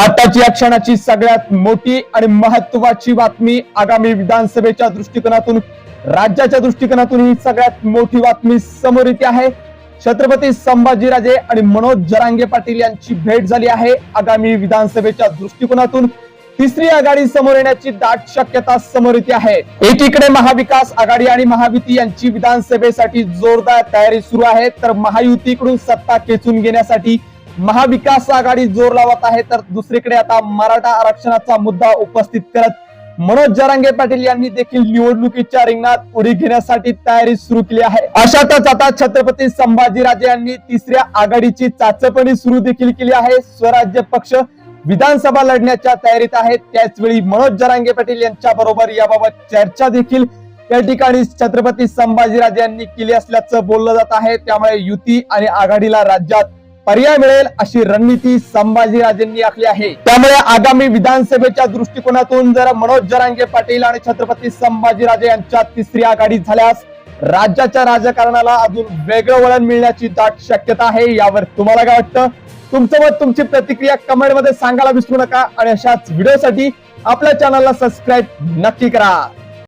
आताची या क्षणाची सगळ्यात मोठी आणि महत्वाची बातमी आगामी विधानसभेच्या दृष्टिकोनातून राज्याच्या दृष्टिकोनातून ही सगळ्यात मोठी बातमी समोर येते आहे. छत्रपती संभाजीराजे आणि मनोज जरांगे पाटील यांची भेट झाली आहे आगामी विधानसभेच्या दृष्टिकोनातून. तिसरी आघाडी समोर येण्याची दाट शक्यता समोर येते आहे. एकीकडे महाविकास आघाडी आणि महायुती यांची विधानसभेसाठी जोरदार तयारी सुरू आहे तर महायुतीकडून सत्ता खेचून घेण्यासाठी महाविकास आघाडी जोर लावत आहे तर दुसरीकडे आता मराठा आरक्षणाचा मुद्दा उपस्थित करत मनोज जरांगे पाटील यांनी देखील निवडणुकीच्या रिंगणात उडी घेण्यासाठी तयारी सुरू केली आहे. अशातच आता छत्रपती संभाजीराजे यांनी तिसऱ्या आघाडीची चाचपणी सुरू देखील केली आहे. स्वराज्य पक्ष विधानसभा लढण्याच्या तयारीत आहेत त्याचवेळी मनोज जरांगे पाटील यांच्या बरोबर याबाबत चर्चा देखील त्या ठिकाणी छत्रपती संभाजीराजे यांनी केली असल्याचं बोललं जात आहे. त्यामुळे युती आणि आघाडीला राज्यात पर्याय मिळेल अशी रणनीती संभाजीराजेंनी आखली आहे. त्यामुळे आगामी विधानसभेच्या दृष्टिकोनातून जर मनोज जरांगे पाटील आणि छत्रपती संभाजीराजे यांच्यात तिसरी आघाडी झाल्यास राज्याच्या राजकारणाला अजून वेगळं वळण मिळण्याची दाट शक्यता आहे यावर तुम्हाला काय वाटतं? तुमचं मत तुमची प्रतिक्रिया कमेंटमध्ये सांगायला विसरू नका आणि अशाच व्हिडिओसाठी आपल्या चॅनलला सबस्क्राईब नक्की करा.